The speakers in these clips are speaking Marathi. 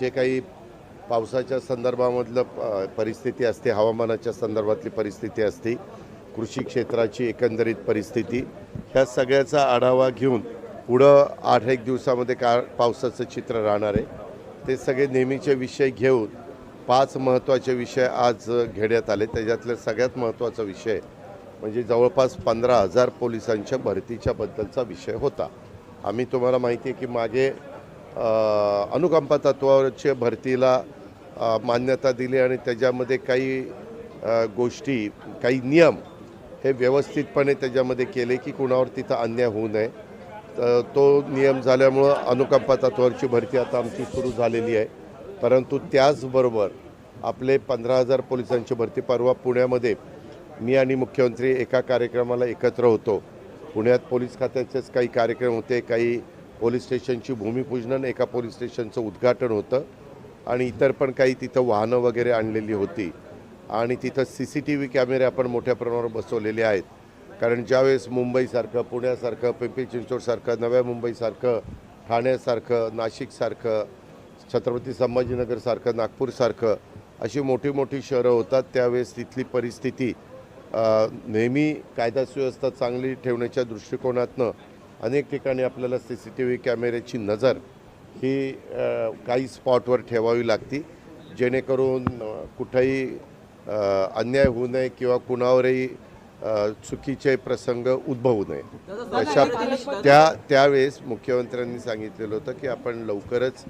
जे काही पावसाच्या संदर्भामधलं प- परिस्थिती असते हवामानाच्या संदर्भातली परिस्थिती असते कृषी क्षेत्राची एकंदरीत परिस्थिती ह्या सगळ्याचा आढावा घेऊन पुढं आठ एक दिवसामध्ये का पावसाचं चित्र राहणार आहे ते सगळे नेहमीचे विषय घेऊन पाच महत्त्वाचे विषय आज घेण्यात आले. त्याच्यातले सगळ्यात महत्त्वाचा विषय म्हणजे जवळपास पंधरा हजार पोलिसांच्या भरतीच्याबद्दलचा विषय होता. आम्ही तुम्हाला माहिती आहे की मागे अनुकंपा तत्वावरच्या भरतीला मान्यता दिली आणि त्याच्यामध्ये काही गोष्टी काही नियम हे व्यवस्थितपणे त्याच्यामध्ये केले की कुणावर तिथं अन्याय होऊ नये. तर तो नियम झाल्यामुळं अनुकंपा तत्वावरची भरती आता आमची सुरू झालेली आहे. परंतु त्याचबरोबर आपले पंधरा हजार पोलिसांची भरती परवा पुण्यामध्ये मी आणि मुख्यमंत्री एका कार्यक्रमाला एकत्र होतो. पुण्यात पोलीस खात्याचेच काही कार्यक्रम होते काही पोलीस स्टेशनची भूमिपूजन एका पोलीस स्टेशनचं उद्घाटन होतं. आणि इतर पण काही तिथं वाहनं वगैरे आणलेली होती. आणि तिथं सी सी टी व्ही कॅमेरे आपण मोठ्या प्रमाणावर बसवलेले आहेत. कारण ज्यावेळेस मुंबईसारखं पुण्यासारखं पिंपरी चिंचवडसारखं नव्या मुंबईसारखं ठाण्यासारखं नाशिकसारखं छत्रपती संभाजीनगरसारखं नागपूरसारखं अशी मोठी मोठी शहरं होतात. त्यावेळेस तिथली परिस्थिती नेहमी कायदा सुव्यवस्था चांगली ठेवण्याच्या दृष्टिकोनातनं अनेक ठिकाणी आपल्याला सी सी टी व्ही कॅमेऱ्याची नजर ही काही स्पॉटवर ठेवावी लागती. जेणेकरून कुठंही अन्याय होऊ नये किंवा कुणावरही चुकीचे प्रसंग उद्भवू नये. अशा त्या त्यावेळेस मुख्यमंत्र्यांनी सांगितलेलं होतं की आपण लवकरच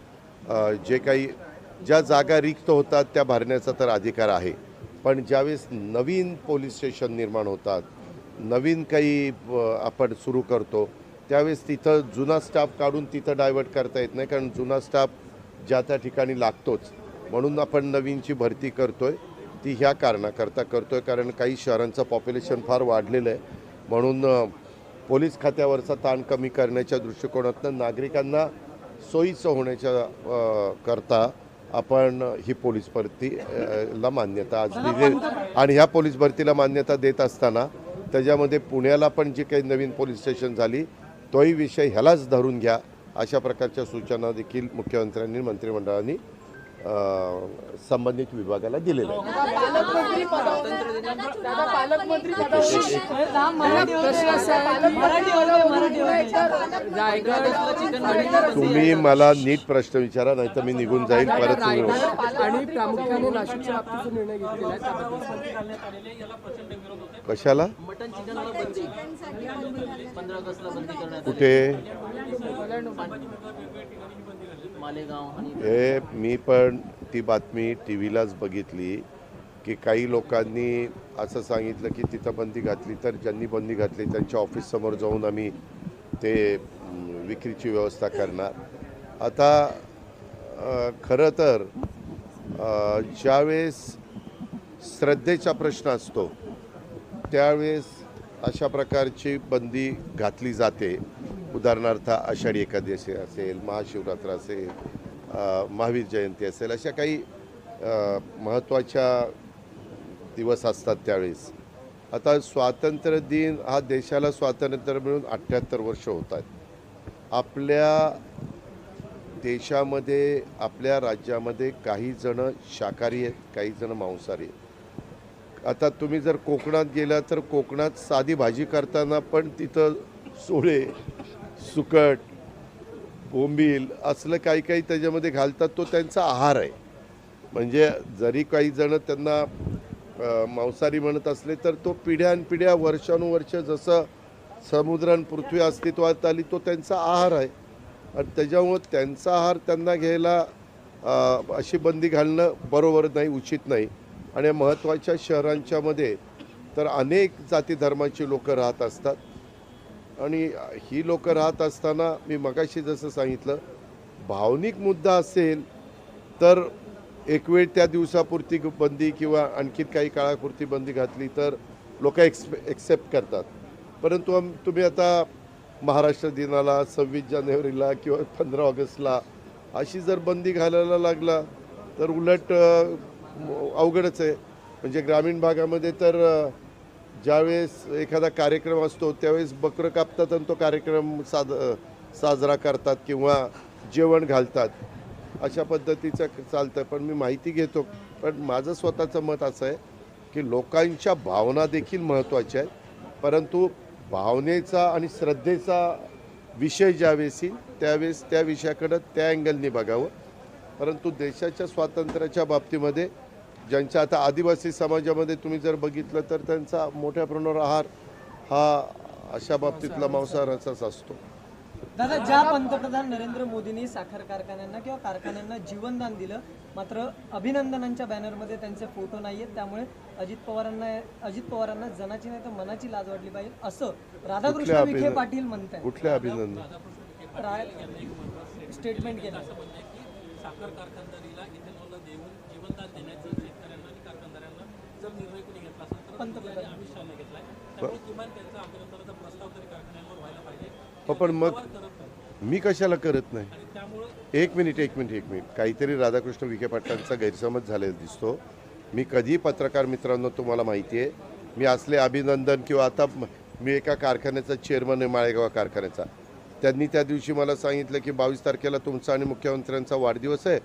जे काही ज्या जागा रिक्त होतात त्या भरण्याचा तर अधिकार आहे. पण ज्यावेळेस नवीन पोलीस स्टेशन निर्माण होतात नवीन काही आपण सुरू करतो त्यावेळेस तिथं जुना स्टाफ काढून तिथं डायव्हर्ट करता येत नाही कारण जुना स्टाफ ज्या त्या ठिकाणी लागतोच. म्हणून आपण नवीनची भरती करतो आहे ती ह्या कारणाकरता करतो आहे कारण काही शहरांचं पॉप्युलेशन फार वाढलेलं आहे. म्हणून पोलीस खात्यावरचा ताण कमी करण्याच्या दृष्टिकोनातून नागरिकांना सोयीचं होण्याच्या करता आपण ही पोलीस भरती ला मान्यता आज दिली. आणि ह्या पोलीस भरतीला मान्यता देत असताना त्याच्यामध्ये पुण्याला पण जी काही नवीन पोलीस स्टेशन झाली तोही विषय ह्यालाच धरून घ्या अशा प्रकारच्या सूचना देखील मुख्यमंत्र्यांनी मंत्रिमंडळाने संबंधित विभागाला आहे. रायगड तुम्ही मला नीट प्रश्न विचारा नाही तर मी निघून जाईल परत आणि प्रामुख्याने नाशिकच्या बाबतीचा निर्णय घेतलेला आहे त्याबद्दल कशाला? मटन चिकनला बंदी. पंधरा ऑगस्टला बंदी करण्यात कुठे. मालेगाव हे मी पण ती बातमी टी व्हीलाच बघितली की काही लोकांनी असं सांगितलं की तिथं बंदी घातली तर ज्यांनी बंदी घातली त्यांच्या ऑफिससमोर जाऊन आम्ही ते विक्रीची व्यवस्था करणार. आता खरं तर ज्यावेळेस श्रद्धेचा प्रश्न असतो त्यावेळेस अशा प्रकारची बंदी घातली जाते. उदाहरणार्थ आषाढी एकादशी असेल महाशिवरात्र असेल महावीर जयंती असेल अशा काही महत्त्वाच्या दिवस असतात त्यावेळेस. आता स्वातंत्र्य दिन हा देशाला स्वातंत्र्य मिळून अठ्ठ्याहत्तर वर्ष होत आहेत. आपल्या देशामध्ये आपल्या राज्यामध्ये काही जण शाकाहारी आहेत काही जण मांसाहारी आहेत. आता तुम्ही जर कोकणात गेला तर कोकणात साधी भाजी करताना पण तिथं सोळे सुकट बोंबील असलं काही काही त्याच्यामध्ये घालतात तो त्यांचा आहार आहे. म्हणजे जरी काही जण त्यांना मांसाहारी म्हणत असले तर तो पिढ्यानपिढ्या वर्षानुवर्ष जसं समुद्र आणि पृथ्वी अस्तित्वात आली तो त्यांचा आहार आहे. आणि त्याच्यामुळं त्यांचा आहार त्यांना घ्यायला अशी बंदी घालणं बरोबर नाही उचित नाही. आणि महत्त्वाच्या शहरांच्यामध्ये तर अनेक जाती धर्माची लोकं राहत असतात. आणि ही लोक राहत असताना मी मगाशी जसं सांगितलं भावनिक मुद्दा असेल तर एक वेळ त्या दिवसापुरती बंदी किंवा आणखीन काही काळापुरती बंदी घातली तर लोक एक्स एक्सेप्ट करतात. परंतु आम तुम्ही आता महाराष्ट्र दिनाला सव्वीस जानेवारीला किंवा पंधरा ऑगस्टला अशी जर बंदी घालायला लागला तर उलट अवघडच आहे. म्हणजे ग्रामीण भागामध्ये तर ज्यावेळेस एखादा कार्यक्रम असतो त्यावेळेस बकरं कापतात आणि तो कार्यक्रम साद साजरा करतात किंवा जेवण घालतात. अशा पद्धतीचं चालतं पण मी माहिती घेतो पण माझं स्वतःचं मत असं आहे की लोकांच्या भावना देखील महत्त्वाच्या आहेत. परंतु भावनेचा आणि श्रद्धेचा विषय ज्यावेळेस येईल त्यावेळेस त्या विषयाकडं त्या अँगलने बघावं. परंतु देशाच्या स्वातंत्र्याच्या बाबतीमध्ये ज्यांच्या आता आदिवासी समाजामध्ये तुम्ही जर बघितलं तर त्यांचा मोठ्या प्रमाणावर आहार हा अशा बाबतीतला मांसाहाराचाच असतो दादा ज्या पंतप्रधान नरेंद्र मोदींनी साखर कारखान्यांना किंवा कारखान्यांना जीवनदान दिलं मात्र अभिनंदनांच्या बॅनरमध्ये त्यांचे फोटो नाही आहेत त्यामुळे अजित पवारांना अजित पवारांना जनाची नाही तर मनाची लाज वाटली पाहिजे असं राधाकृष्ण कुठल्या विखे? पाटील म्हणतात कुठले अभिनंदन स्टेटमेंट केलं साखर कारखानदारीला इथेनॉलला देऊन जीवनदान देण्याचं शेतकऱ्यांना आणि कारखानदारांना जर निर्णय कोणी घेतला असेल तर पंतप्रधान अमित शहाने घेतलाय त्यामुळे किमान त्यांचा अभिनंदनाचा प्रस्ताव तरी कारखान्यांवर व्हायला पाहिजे हो, पण मग मी कशाला करत नाही? एक मिनिट एक मिनिट एक मिनिट. काहीतरी राधाकृष्ण विखे पाटलांचा गैरसमज झालेला दिसतो. मी कधी पत्रकार मित्रांनो तुम्हाला माहिती आहे मी असले अभिनंदन किंवा आता म- एका कारखान्याचा चेअरमन आहे माळेगाव कारखान्याचा. त्यांनी त्या दिवशी मला सांगितलं की बावीस तारखेला तुमचा आणि मुख्यमंत्र्यांचा वाढदिवस आहे.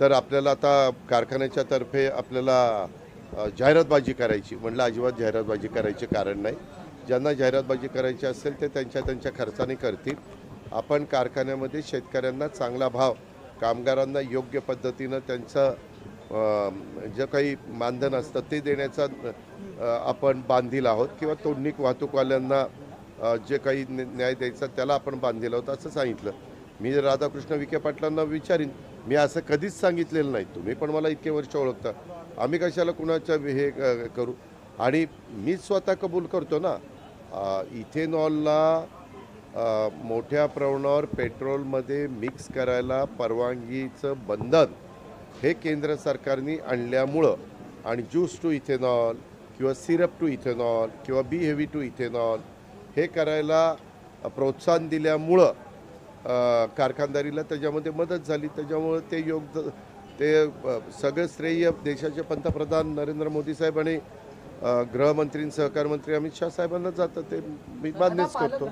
तर आपल्याला आता कारखान्याच्या तर्फे आपल्याला जाहिरातबाजी करायची. म्हटलं अजिबात जाहिरातबाजी करायचे कारण नाही. ज्यांना जाहिरातबाजी करायची असेल ते त्यांच्या त्यांच्या खर्चाने करतील. आपण कारखान्यामध्ये शेतकऱ्यांना चांगला भाव कामगारांना योग्य पद्धतीनं त्यांचं जे काही मानधन असतं ते देण्याचा आपण बांधील आहोत किंवा तोडणीक वाहतूकवाल्यांना जे काही न्याय द्यायचा त्याला आपण बांधील आहोत असं सांगितलं. मी राधाकृष्ण विखे पाटलांना विचारीन. मी असं कधीच सांगितलेलं नाही. तुम्ही पण मला इतके वर्ष ओळखता. आम्ही कशाला कुणाच्या हे करू? आणि मी स्वतः कबूल करतो ना इथेनॉलला मोठ्या प्रमाणावर पेट्रोलमध्ये मिक्स करायला परवानगीचं बंधन हे केंद्र सरकारने आणल्यामुळं आणि ज्यूस टू इथेनॉल किंवा सिरप टू इथेनॉल किंवा बी हेवी टू इथेनॉल हे करायला प्रोत्साहन दिल्यामुळं कारखानदारीला त्याच्यामध्ये मदत झाली. त्याच्यामुळं ते योग ते सगळं श्रेय देशाचे पंतप्रधान नरेंद्र मोदी साहेब आणि गृहमंत्री आणि सहकार मंत्री अमित शहा साहेबांना जातं. ते मी मान्यच करतो.